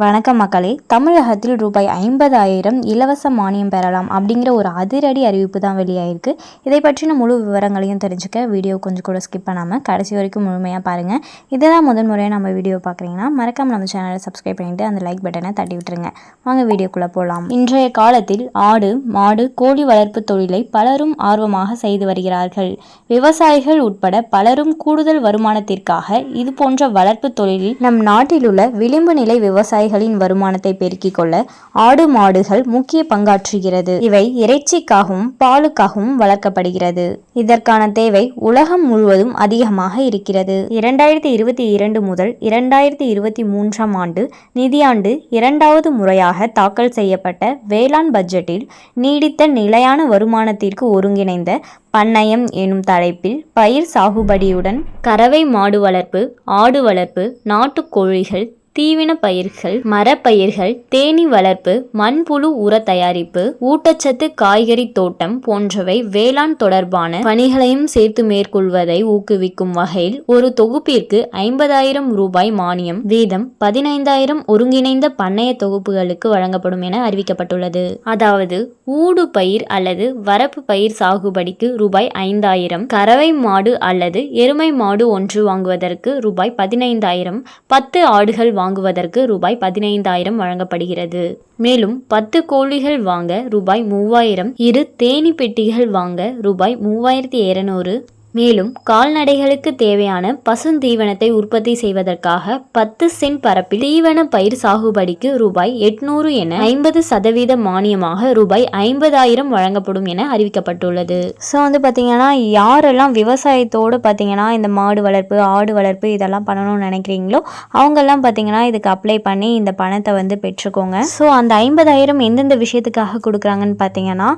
வணக்கம் மக்களே. தமிழகத்தில் ரூபாய் ஐம்பதாயிரம் இலவச மானியம் பெறலாம் அப்படிங்கிற ஒரு அதிரடி அறிவிப்பு தான் வெளியாயிருக்கு. இதை பற்றின முழு விவரங்களையும் தெரிஞ்சுக்க வீடியோ கொஞ்சம் கூட ஸ்கிப் பண்ணாமல் கடைசி வரைக்கும் முழுமையாக பாருங்கள் இதெல்லாம் முதன் முறையாக நம்ம வீடியோ பார்க்குறீங்கன்னா மறக்காம நம்ம சேனலை சப்ஸ்கிரைப் பண்ணிட்டு அந்த லைக் பட்டனை தட்டி விட்டுருங்க. வாங்க வீடியோக்குள்ளே போகலாம் இன்றைய காலத்தில் ஆடு மாடு கோழி வளர்ப்பு தொழிலை பலரும் ஆர்வமாக செய்து வருகிறார்கள். விவசாயிகள் உட்பட பலரும் கூடுதல் வருமானத்திற்காக இது போன்ற வளர்ப்பு தொழிலில் நம் நாட்டில் உள்ள விளிம்பு நிலை விவசாயிகளின் வருமானத்தை பெருக்கிக் கொள்ள ஆடு மாடுகள் முக்கிய பங்காற்றுகிறது. இவை இறைச்சிக்காகவும் பாலுக்காகவும் வளர்க்கப்படுகிறது. இதற்கான தேவை உலகம் முழுவதும் அதிகமாக இருக்கிறது. இரண்டாயிரத்தி இருபத்தி இரண்டு முதல் இரண்டாயிரத்தி இருபத்தி மூன்றாம் ஆண்டு நிதியாண்டு இரண்டாவது முறையாக தாக்கல் செய்யப்பட்ட வேளாண் பட்ஜெட்டில் நீடித்த நிலையான வருமானத்திற்கு ஒருங்கிணைந்த பண்ணையம் எனும் தலைப்பில் பயிர் சாகுபடியுடன் கறவை மாடு வளர்ப்பு ஆடு வளர்ப்பு நாட்டுக்கோழிகள் தீவின பயிர்கள் மரப்பயிர்கள் தேனீ வளர்ப்பு மண்புழு உர தயாரிப்பு ஊட்டச்சத்து காய்கறி தோட்டம் போன்றவை வேளாண் தொடர்பான பணிகளையும் சேர்த்து மேற்கொள்வதை ஊக்குவிக்கும் வகையில் ஒரு தொகுப்பிற்கு ஐம்பதாயிரம் ரூபாய் மானியம் வீதம் பதினைந்தாயிரம் ஒருங்கிணைந்த பண்ணைய தொகுப்புகளுக்கு வழங்கப்படும் என அறிவிக்கப்பட்டுள்ளது. அதாவது ஊடு பயிர் அல்லது வரப்பு பயிர் சாகுபடிக்கு ரூபாய் ஐந்தாயிரம் கறவை மாடு அல்லது எருமை மாடு ஒன்று வாங்குவதற்கு ரூபாய் பதினைந்தாயிரம் பத்து ஆடுகள் வாங்குவதற்கு ரூபாய் பதினைந்தாயிரம் வழங்கப்படுகிறது. மேலும் பத்து கோழிகள் வாங்க ரூபாய் மூவாயிரம் இரு தேனி பெட்டிகள் வாங்க ரூபாய் மூவாயிரத்தி இருநூறு மேலும் கால்நடைகளுக்கு தேவையான பசுந்தீவனத்தை உற்பத்தி செய்வதற்காக பத்து சென்ட் பரப்பில் தீவன பயிர் சாகுபடிக்கு ரூபாய் எட்நூறு என ஐம்பது சதவீத மானியமாக ரூபாய் ஐம்பதாயிரம் வழங்கப்படும் என அறிவிக்கப்பட்டுள்ளது. ஸோ வந்து பார்த்தீங்கன்னா யாரெல்லாம் விவசாயத்தோடு பார்த்தீங்கன்னா இந்த மாடு வளர்ப்பு ஆடு வளர்ப்பு இதெல்லாம் பண்ணணும்னு நினைக்கிறீங்களோ அவங்கெல்லாம் பார்த்தீங்கன்னா இதுக்கு அப்ளை பண்ணி இந்த பணத்தை வந்து பெற்றுக்கோங்க. ஸோ அந்த ஐம்பதாயிரம் எந்தெந்த விஷயத்துக்காக கொடுக்குறாங்கன்னு பார்த்தீங்கன்னா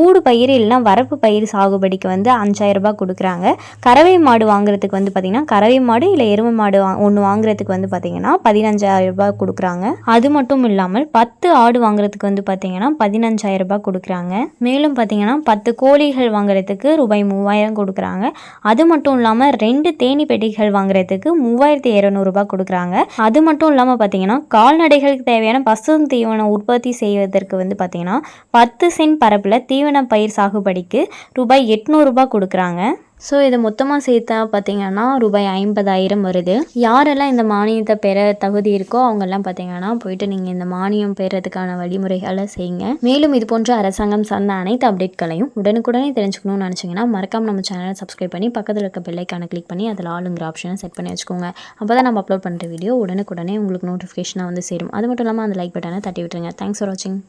ஊடு பயிர் இல்லைனா வரப்பு பயிர் சாகுபடிக்கு வந்து அஞ்சாயிரம் ரூபாய் கொடுக்குறாங்க. கறவை மாடு வாங்குறதுக்கு வந்து பார்த்திங்கன்னா கறவை மாடு இல்லை எருமை மாடு வா ஒன்று வாங்குறதுக்கு வந்து பார்த்திங்கன்னா பதினஞ்சாயிரம் ரூபாய் கொடுக்குறாங்க. அது மட்டும் இல்லாமல் பத்து ஆடு வாங்குறதுக்கு வந்து பார்த்திங்கன்னா பதினஞ்சாயிரம் ரூபாய் கொடுக்குறாங்க. மேலும் பார்த்தீங்கன்னா பத்து கோழிகள் வாங்குறதுக்கு ரூபாய் மூவாயிரம் கொடுக்குறாங்க. அது மட்டும் இல்லாமல் ரெண்டு தேனி பெட்டிகள் வாங்குறதுக்கு மூவாயிரத்தி இரநூறுபா கொடுக்குறாங்க. அது மட்டும் இல்லாமல் பார்த்தீங்கன்னா கால்நடைகளுக்கு தேவையான பசு தீவனம் உற்பத்தி செய்வதற்கு வந்து பார்த்தீங்கன்னா பத்து சென்ட் பரப்பில் தீவன பயிர் சாகுபடிக்கு ரூபாய் எட்நூறுபா கொடுக்குறாங்க. ஸோ இதை மொத்தமாக சேர்த்தா பார்த்தீங்கன்னா ரூபாய் ஐம்பதாயிரம் வருது. யாரெல்லாம் இந்த மானியத்தை பெற தகுதி இருக்கோ அவங்கெல்லாம் பார்த்தீங்கன்னா போயிட்டு நீங்கள் இந்த மானியம் பெறதுக்கான வழிமுறைகளை செய்யுங்க. மேலும் இது போன்ற அரசாங்கம் சார்ந்த அனைத்து அப்டேட்களையும் உடனுக்குடனே தெரிஞ்சுக்கணும்னு நினச்சிங்கன்னா மறக்காம நம்ம சேனலை சப்ஸ்கிரைப் பண்ணி பக்கத்தில் இருக்க பெல்லைக்கான கிளிக் பண்ணி அதில் ஆளுங்கிற ஆப்ஷனை செட் பண்ணி வச்சுக்கோங்க. அப்போ தான் நம்ம அப்லோட் பண்ணுற வீடியோ உடனுக்குடனே உங்களுக்கு நோட்டிஃபிகேஷனாக வந்து சேரும். அது மட்டும் இல்லாமல் அந்த லைக் பட்டனை தட்டி விட்டுருங்க. தேங்க்ஸ் ஃபார் வாட்சிங்